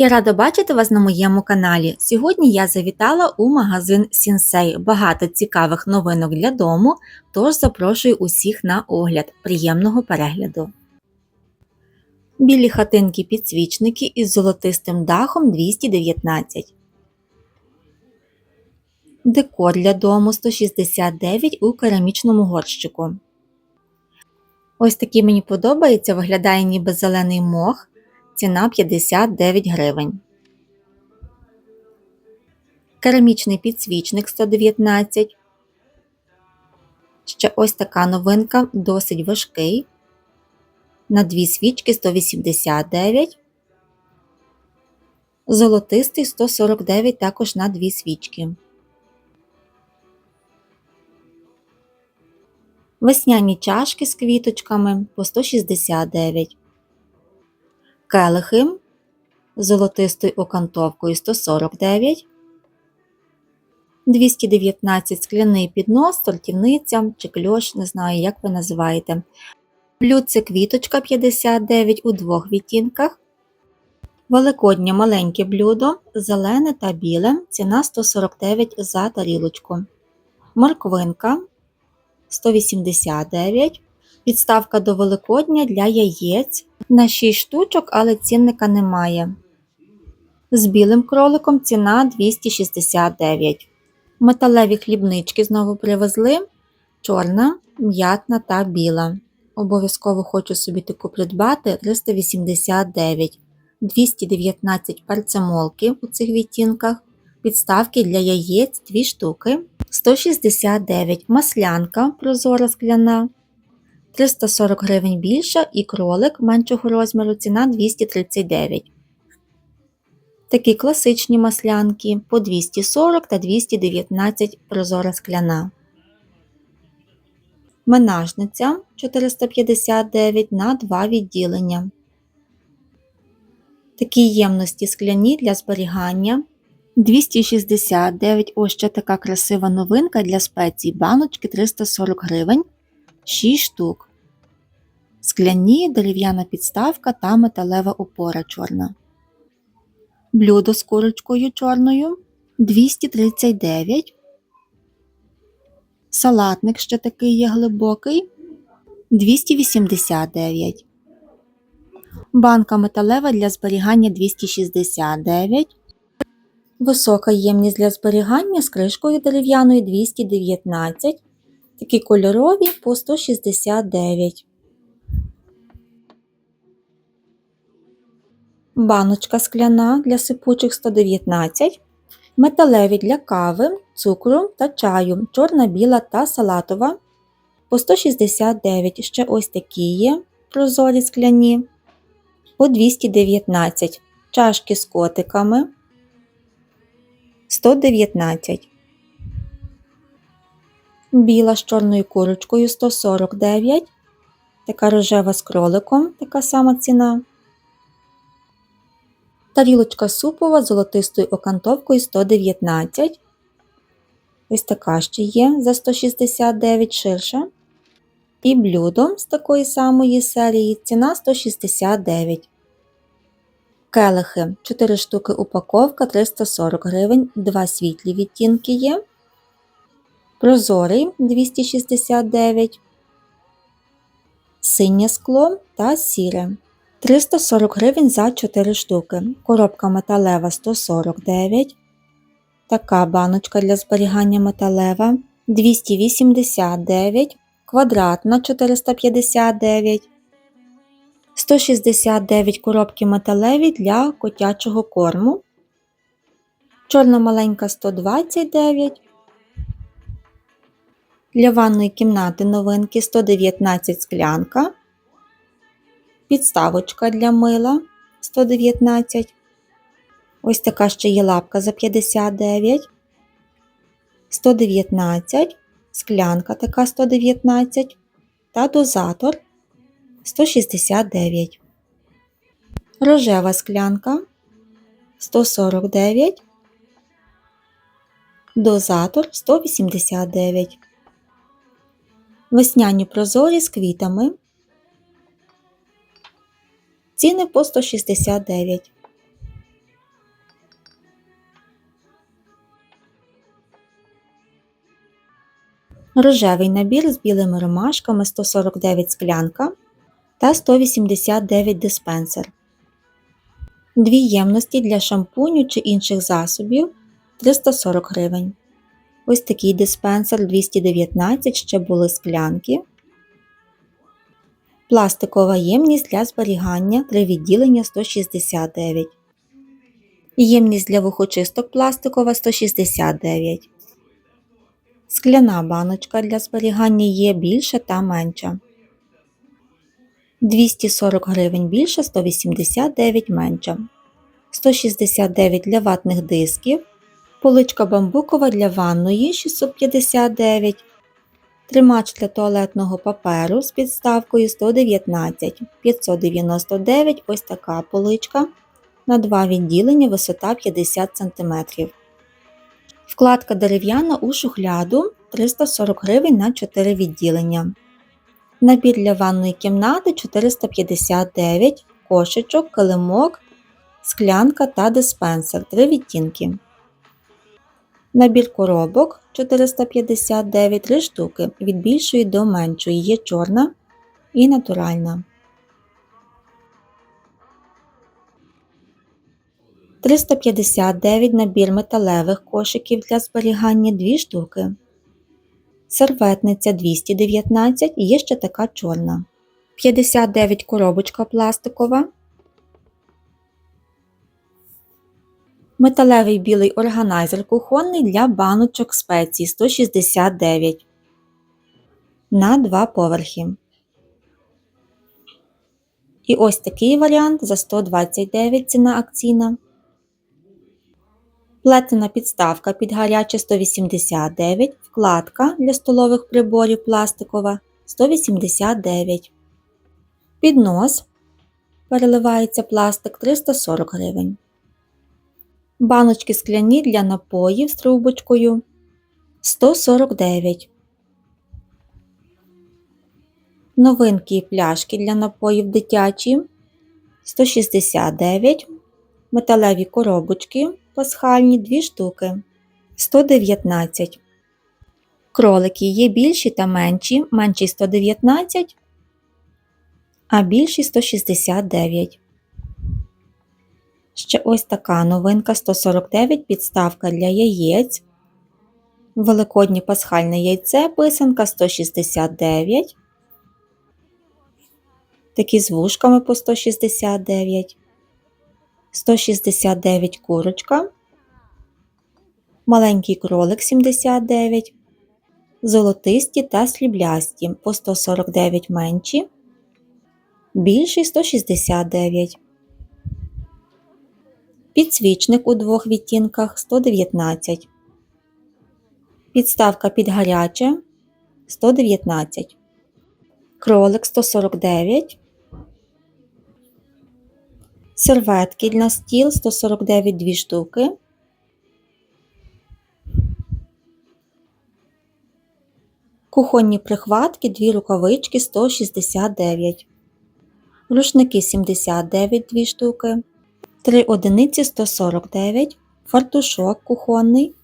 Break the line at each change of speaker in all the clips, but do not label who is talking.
Я рада бачити вас на моєму каналі. Сьогодні я завітала у магазин Сінсей. Багато цікавих новинок для дому, тож запрошую усіх на огляд. Приємного перегляду. Білі хатинки підсвічники із золотистим дахом 219. Декор для дому 169 у керамічному горщику. Ось такий мені подобається, виглядає ніби зелений мох. Ціна 59 гривень. Керамічний підсвічник 119. Ще ось така новинка, досить важкий. На дві свічки 189. Золотистий 149 також на дві свічки. Весняні чашки з квіточками по 169 келихи з золотистою окантовкою 149, 219 скляний піднос, тортівниця чи кльош, не знаю, як ви називаєте. Блюдце квіточка 59 у двох відтінках. Великоднє маленьке блюдо, зелене та біле, ціна 149 за тарілочку. Морквинка 189 Підставка до Великодня для яєць на 6 штучок, але цінника немає. З білим кроликом ціна 269. Металеві хлібнички знову привезли. Чорна, м'ятна та біла. Обов'язково хочу собі таку придбати 389, 219 парцемолки у цих відтінках, підставки для яєць 2 штуки, 169 маслянка прозора скляна. 340 гривень більша і кролик меншого розміру ціна 239. Такі класичні маслянки по 240 та 219 прозора скляна. Менажниця 459 на 2 відділення. Такі ємності скляні для зберігання. 269 ось ще така красива новинка для спецій. Баночки 340 гривень. 6 штук. Скляні, дерев'яна підставка та металева опора чорна. Блюдо з курочкою чорною 239. Салатник ще такий є глибокий 289. Банка металева для зберігання 269. Висока ємність для зберігання з кришкою дерев'яною 219. Такі кольорові по 169. Баночка скляна для сипучих 119. Металеві для кави, цукру та чаю. Чорна, біла та салатова по 169. Ще ось такі є прозорі скляні по 219. Чашки з котиками 119 біла з чорною курочкою 149, така рожева з кроликом, така сама ціна. Тарілочка супова з золотистою окантовкою 119. Ось така ще є за 169 ширша. І блюдо з такої самої серії ціна 169. Келихи 4 штуки упаковка 340 гривень, 2 світлі відтінки є прозорий 269, синє скло та сіре. 340 гривень за 4 штуки. Коробка металева 149. Така баночка для зберігання металева 289, квадратна 459, 169 коробки металеві для котячого корму. Чорна маленька 129, для ванної кімнати новинки 119 склянка, підставочка для мила 119. Ось така ще є лапка за 59, 119, склянка така 119 та дозатор 169. Рожева склянка 149, дозатор 189 весняні прозорі з квітами. Ціни по 169. Рожевий набір з білими ромашками 149 склянка та 189 диспенсер. Дві ємності для шампуню чи інших засобів 340 гривень. Ось такий диспенсер 219 ще були склянки. Пластикова ємність для зберігання 3 відділення 169. Ємність для вухочисток пластикова 169. Скляна баночка для зберігання є більша та менша. 240 гривень більша, 189 менша. 169 для ватних дисків. Поличка бамбукова для ванної 659. Тримач для туалетного паперу з підставкою 119, 599 ось така поличка. На два відділення висота 50 см. Вкладка дерев'яна у шухляду 340 гривень на 4 відділення. Набір для ванної кімнати 459, кошечок, килимок, склянка та диспенсер 3 відтінки. Набір коробок 459 3 штуки від більшої до меншої є чорна і натуральна. 359 набір металевих кошиків для зберігання 2 штуки. Серветниця 219 і є ще така чорна. 59 коробочка пластикова. Металевий білий органайзер кухонний для баночок спецій 169 на 2 поверхи. І ось такий варіант за 129 ціна акційна. Плетена підставка під гаряче 189, вкладка для столових приборів пластикова 189. Піднос переливається пластик 340 гривень. Баночки скляні для напоїв з трубочкою 149. Новинки і пляшки для напоїв дитячі 169. Металеві коробочки пасхальні 2 штуки 119. Кролики є більші та менші, менші 119, а більші 169. Ще ось така новинка 149 підставка для яєць. Великоднє пасхальне яйце писанка 169. Такі з вушками по 169. 169 курочка, маленький кролик 79, золотисті та сріблясті по 149 менші, більший 169. Підсвічник у двох відтінках 119. Підставка під гаряче 119. Кролик 149. Серветки для стіл 149 2 штуки. Кухонні прихватки, дві рукавички 169. Рушники 79 2 штуки. 3 одиниці 149. Фартушок кухонний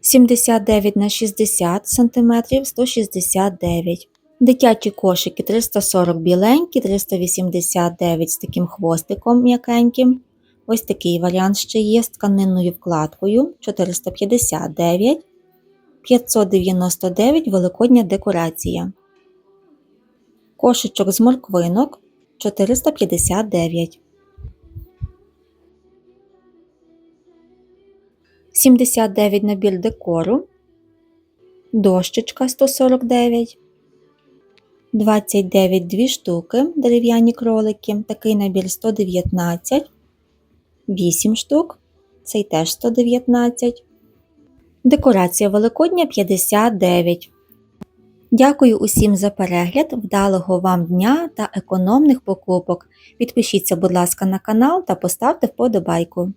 79 на 60 см 169 Дитячі кошики 340 біленькі, 389 з таким хвостиком м'якеньким. Ось такий варіант ще є з тканинною вкладкою 459, 599 великодня декорація. Кошечок з морквинок 459. 79 набір декору. Дощечка 149. 29 2 штуки дерев'яні кролики, такий набір 119, 8 штук, цей теж 119. Декорація Великодня 59. Дякую усім за перегляд, вдалого вам дня та економних покупок. Підпишіться, будь ласка, на канал та поставте вподобайку.